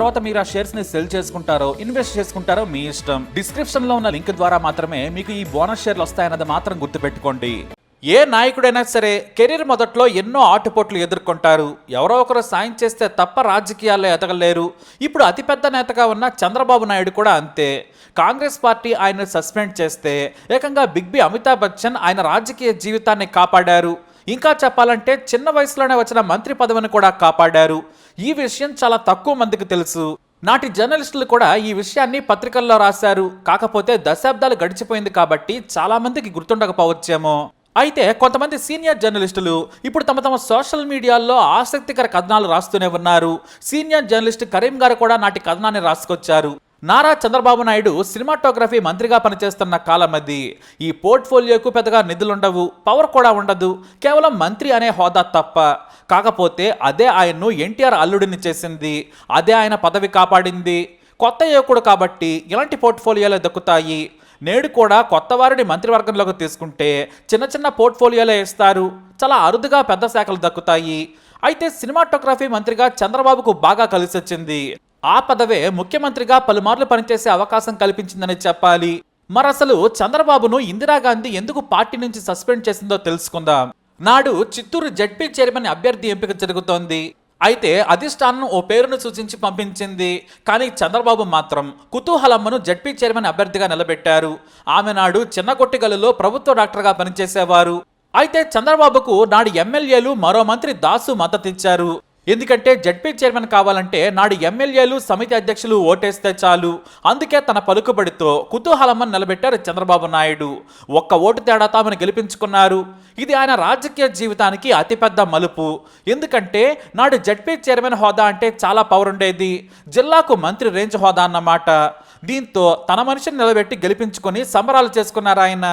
తర్వాత మీరు ఆ షేర్స్ని సెల్ చేసుకుంటారో ఇన్వెస్ట్ చేసుకుంటారో మీ ఇష్టం. డిస్క్రిప్షన్లో ఉన్న లింక్ ద్వారా మాత్రమే మీకు ఈ బోనస్ షేర్లు వస్తాయన్నది మాత్రం గుర్తుపెట్టుకోండి. ఏ నాయకుడైనా సరే కెరీర్ మొదట్లో ఎన్నో ఆటుపోట్లు ఎదుర్కొంటారు. ఎవరో ఒకరు సాయం చేస్తే తప్ప రాజకీయాల్లో ఎదగలేరు. ఇప్పుడు అతిపెద్ద నేతగా ఉన్న చంద్రబాబు నాయుడు కూడా అంతే. కాంగ్రెస్ పార్టీ ఆయన సస్పెండ్ చేస్తే ఏకంగా బిగ్ బి అమితాబ్ బచ్చన్ ఆయన రాజకీయ జీవితాన్ని కాపాడారు. ఇంకా చెప్పాలంటే చిన్న వయసులోనే వచ్చిన మంత్రి పదవిని కూడా కాపాడారు. ఈ విషయం చాలా తక్కువ మందికి తెలుసు. నాటి జర్నలిస్టులు కూడా ఈ విషయాన్ని పత్రికల్లో రాశారు. కాకపోతే దశాబ్దాలు గడిచిపోయింది కాబట్టి చాలా మందికి గుర్తుండకపోవచ్చేమో. అయితే కొంతమంది సీనియర్ జర్నలిస్టులు ఇప్పుడు తమ తమ సోషల్ మీడియాల్లో ఆసక్తికర కథనాలు రాస్తూనే ఉన్నారు. సీనియర్ జర్నలిస్ట్ కరీం గారు కూడా నాటి కథనాన్ని రాసుకొచ్చారు. నారా చంద్రబాబు నాయుడు సినిమాటోగ్రఫీ మంత్రిగా పనిచేస్తున్న కాలం అది ఈ పోర్ట్ఫోలియోకు పెద్దగా నిధులుండవు పవర్ కూడా ఉండదు కేవలం మంత్రి అనే హోదా తప్ప. కాకపోతే అదే ఆయన్ను ఎన్టీఆర్ అల్లుడిని చేసింది అదే ఆయన పదవి కాపాడింది. కొత్త యువకుడు కాబట్టి ఇలాంటి పోర్ట్ఫోలియోలు దక్కుతాయి. నేడు కూడా కొత్త వారిని మంత్రివర్గంలోకి తీసుకుంటే చిన్న చిన్న పోర్ట్ఫోలియోలే ఇస్తారు. చాలా అరుదుగా పెద్ద శాఖలు దక్కుతాయి. అయితే సినిమాటోగ్రఫీ మంత్రిగా చంద్రబాబుకు బాగా కలిసొచ్చింది. ఆ పదవే ముఖ్యమంత్రిగా పలుమార్లు పనిచేసే అవకాశం కల్పించిందని చెప్పాలి. మరసలు చంద్రబాబును ఇందిరాగాంధీ ఎందుకు పార్టీ నుంచి సస్పెండ్ చేసిందో తెలుసుకుందాం. నాడు చిత్తూరు జడ్పీ చైర్మన్ అభ్యర్థి ఎంపిక జరుగుతోంది. అయితే అధిష్టానం ఓ పేరును సూచించి పంపించింది. కానీ చంద్రబాబు మాత్రం కుతూహలమ్మను జడ్పీ చైర్మన్ అభ్యర్థిగా నిలబెట్టారు. ఆమె నాడు చిన్నగొట్టిగలలో ప్రభుత్వ డాక్టర్గా పనిచేసేవారు. అయితే చంద్రబాబుకు నాడు ఎమ్మెల్యేలు మరో మంత్రి దాసు మద్దతిచ్చారు. ఎందుకంటే జడ్పీ చైర్మన్ కావాలంటే నాడు ఎమ్మెల్యేలు సమితి అధ్యక్షులు ఓటేస్తే చాలు. అందుకే తన పలుకుబడితో కుతూహలమ్మను నిలబెట్టారు చంద్రబాబు నాయుడు. ఒక్క ఓటు తేడా తామను గెలిపించుకున్నారు. ఇది ఆయన రాజకీయ జీవితానికి అతిపెద్ద మలుపు. ఎందుకంటే నాడు జడ్పీ చైర్మన్ హోదా అంటే చాలా పవర్ ఉండేది. జిల్లాకు మంత్రి రేంజ్ హోదా అన్నమాట. దీంతో తన మనిషిని నిలబెట్టి గెలిపించుకొని సంబరాలు చేసుకున్నారు ఆయన.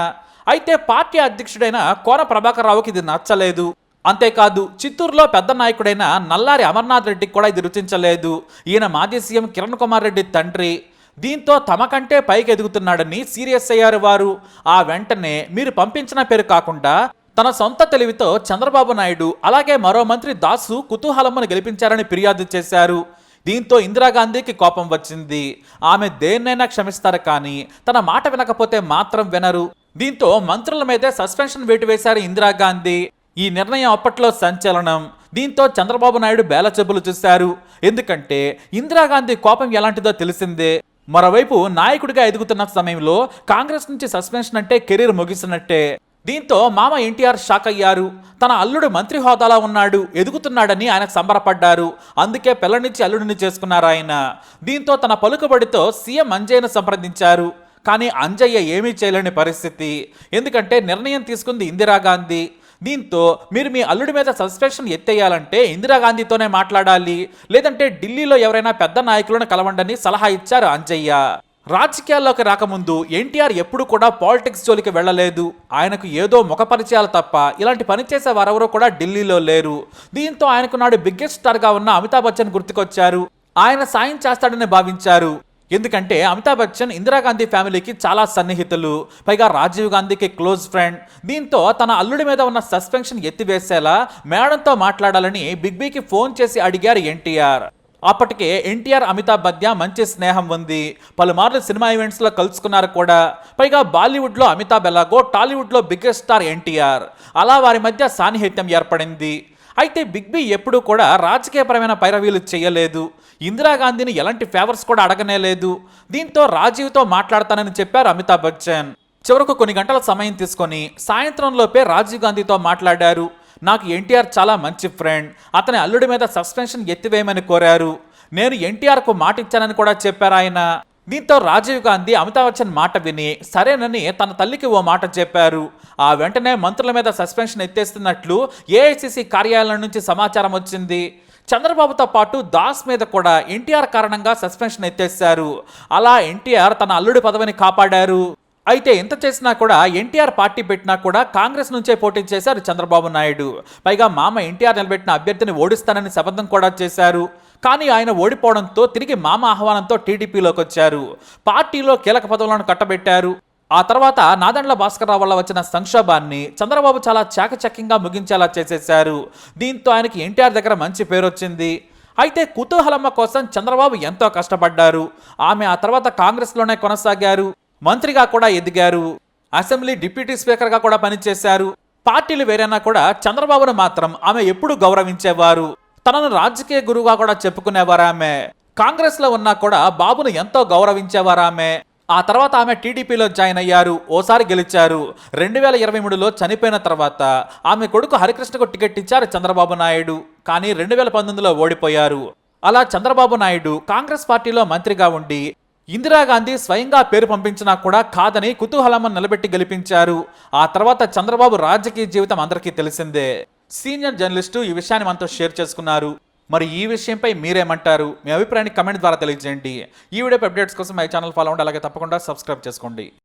అయితే పార్టీ అధ్యక్షుడైన కోన ప్రభాకర్ రావుకి ఇది నచ్చలేదు. అంతేకాదు చిత్తూరులో పెద్ద నాయకుడైన నల్లారి అమర్నాథ్ రెడ్డికి కూడా ఇది రుచించలేదు. ఈయన మాజీ సీఎం కిరణ్ కుమార్ రెడ్డి తండ్రి. దీంతో తమ కంటే పైకి ఎదుగుతున్నాడని సీరియస్ అయ్యారు వారు. ఆ వెంటనే మీరు పంపించిన పేరు కాకుండా తన సొంత తెలివితో చంద్రబాబు నాయుడు అలాగే మరో మంత్రి దాసు కుతూహలమ్మను గెలిపించారని ఫిర్యాదు చేశారు. దీంతో ఇందిరాగాంధీకి కోపం వచ్చింది. ఆమె దేన్నైనా క్షమిస్తారు కానీ తన మాట వినకపోతే మాత్రం వినరు. దీంతో మంత్రుల మీదే సస్పెన్షన్ వేటు వేశారు ఇందిరాగాంధీ ఈ నిర్ణయం అప్పట్లో సంచలనం. దీంతో చంద్రబాబు నాయుడు బేలచెబ్బులు చూశారు. ఎందుకంటే ఇందిరాగాంధీ కోపం ఎలాంటిదో తెలిసిందే. మరోవైపు నాయకుడిగా ఎదుగుతున్న సమయంలో కాంగ్రెస్ నుంచి సస్పెన్షన్ అంటే కెరీర్ ముగిసినట్టే. దీంతో మామ ఎన్టీఆర్ షాక్ అయ్యారు. తన అల్లుడు మంత్రి హోదాలో ఉన్నాడు. ఎదుగుతున్నాడని ఆయన సంబరపడ్డారు. అందుకే పిల్లనిచ్చి అల్లుడిని చేసుకున్నారు ఆయన. దీంతో తన పలుకుబడితో సీఎం అంజయ్యను సంప్రదించారు. కానీ అంజయ్య ఏమీ చేయలేని పరిస్థితి. ఎందుకంటే నిర్ణయం తీసుకుంది ఇందిరాగాంధీ. దీంతో మీరు మీ అల్లుడి మీద సస్పెన్షన్ ఎత్తేయాలంటే ఇందిరాగాంధీతోనే మాట్లాడాలి. లేదంటే ఢిల్లీలో ఎవరైనా పెద్ద నాయకులను కలవండని సలహా ఇచ్చారు అంజయ్య. రాజకీయాల్లోకి రాకముందు ఎన్టీఆర్ ఎప్పుడు కూడా పాలిటిక్స్ జోలికి వెళ్ళలేదు. ఆయనకు ఏదో ముఖ పరిచయాలు తప్ప ఇలాంటి పనిచేసే వారెవరూ కూడా ఢిల్లీలో లేరు. దీంతో ఆయనకు నాడు బిగ్గెస్ట్ స్టార్గా ఉన్న అమితాబ్ బచ్చన్ గుర్తుకొచ్చారు. ఆయన సాయం చేస్తాడని భావించారు. ఎందుకంటే అమితాబ్ బచ్చన్ ఇందిరాగాంధీ ఫ్యామిలీకి చాలా సన్నిహితులు పైగా రాజీవ్ గాంధీకి క్లోజ్ ఫ్రెండ్. దీంతో తన అల్లుడి మీద ఉన్న సస్పెన్షన్ ఎత్తివేసేలా మేడంతో మాట్లాడాలని బిగ్ బికి ఫోన్ చేసి అడిగారు ఎన్టీఆర్. అప్పటికే ఎన్టీఆర్ అమితాబ్ మధ్య మంచి స్నేహం ఉంది. పలుమార్లు సినిమా ఈవెంట్స్లో కలుసుకున్నారు కూడా. పైగా బాలీవుడ్లో అమితాబ్ ఎలాగో టాలీవుడ్లో బిగ్గెస్ట్ స్టార్ ఎన్టీఆర్. అలా వారి మధ్య సాన్నిహిత్యం ఏర్పడింది. అయితే బిగ్ బి ఎప్పుడూ కూడా రాజకీయపరమైన పైరవీలు చేయలేదు. ఇందిరాగాంధీని ఎలాంటి ఫేవర్స్ కూడా అడగనే లేదు. దీంతో రాజీవ్తో మాట్లాడతానని చెప్పారు అమితాబ్ బచ్చన్. చివరకు కొన్ని గంటల సమయం తీసుకొని సాయంత్రంలోపే రాజీవ్ గాంధీతో మాట్లాడారు. నాకు ఎన్టీఆర్ చాలా మంచి ఫ్రెండ్ అతని అల్లుడి మీద సస్పెన్షన్ ఎత్తివేయమని కోరారు. నేను ఎన్టీఆర్కు మాట ఇచ్చానని కూడా చెప్పారు ఆయన. దీంతో రాజీవ్ గాంధీ అమితాబ్ బచ్చన్ మాట విని సరేనని తన తల్లికి ఓ మాట చెప్పారు. ఆ వెంటనే మంత్రుల మీద సస్పెన్షన్ ఎత్తేస్తున్నట్లు ఏఐసిసి కార్యాలయం నుంచి సమాచారం వచ్చింది. చంద్రబాబుతో పాటు దాస్ మీద కూడా ఎన్టీఆర్ కారణంగా సస్పెన్షన్ ఎత్తేశారు. అలా ఎన్టీఆర్ తన అల్లుడి పదవిని కాపాడారు. అయితే ఎంత చేసినా కూడా ఎన్టీఆర్ పార్టీ పెట్టినా కూడా కాంగ్రెస్ నుంచే పోటీ చేశారు చంద్రబాబు నాయుడు. పైగా మామ ఎన్టీఆర్ నిలబెట్టిన అభ్యర్థిని ఓడిస్తానని శపథం కూడా చేశారు. కానీ ఆయన ఓడిపోవడంతో తిరిగి మామ ఆహ్వానంతో టీడీపీలోకి వచ్చారు. పార్టీలో కీలక పదవులను కట్టబెట్టారు. ఆ తర్వాత నాదండ్ల భాస్కర్రావు వల్ల వచ్చిన సంక్షోభాన్ని చంద్రబాబు చాలా చాకచక్యంగా ముగించేలా చేసేశారు. దీంతో ఆయనకి ఎన్టీఆర్ దగ్గర మంచి పేరు వచ్చింది అయితే కుతూహలమ్మ కోసం చంద్రబాబు ఎంతో కష్టపడ్డారు. ఆమె ఆ తర్వాత కాంగ్రెస్లోనే కొనసాగారు. మంత్రిగా కూడా ఎదిగారు. అసెంబ్లీ డిప్యూటీ స్పీకర్గా కూడా పనిచేశారు. పార్టీలు వేరైనా కూడా చంద్రబాబును మాత్రం ఆమె ఎప్పుడూ గౌరవించేవారు. తనను రాజకీయ గురువుగా కూడా చెప్పుకునేవారు ఆమె కాంగ్రెస్లో ఉన్నా కూడా బాబును ఎంతో గౌరవించేవారు ఆమె ఆ తర్వాత ఆమె టీడీపీలో జాయిన్ అయ్యారు ఓసారి గెలిచారు. రెండు వేల ఇరవై మూడులో చనిపోయిన తర్వాత ఆమె కొడుకు హరికృష్ణకు టికెట్ ఇచ్చారు చంద్రబాబు నాయుడు కానీ రెండు వేల పంతొమ్మిదిలో ఓడిపోయారు. అలా చంద్రబాబు నాయుడు కాంగ్రెస్ పార్టీలో మంత్రిగా ఉండి ఇందిరాగాంధీ స్వయంగా పేరు పంపించినా కూడా కాదని కుతూహలమ్మ నిలబెట్టి గెలిపించారు. ఆ తర్వాత చంద్రబాబు రాజకీయ జీవితం అందరికీ తెలిసిందే. సీనియర్ జర్నలిస్టు ఈ విషయాన్ని మనతో షేర్ చేసుకున్నారు. మరి ఈ విషయంపై మీరేమంటారు? మీ అభిప్రాయాన్ని కమెంట్ ద్వారా తెలియజేయండి. ఈ వీడియో అప్డేట్స్ కోసం మై ఛానల్ ఫాలో అవ్వండి. అలాగే తప్పకుండా సబ్స్క్రైబ్ చేసుకోండి.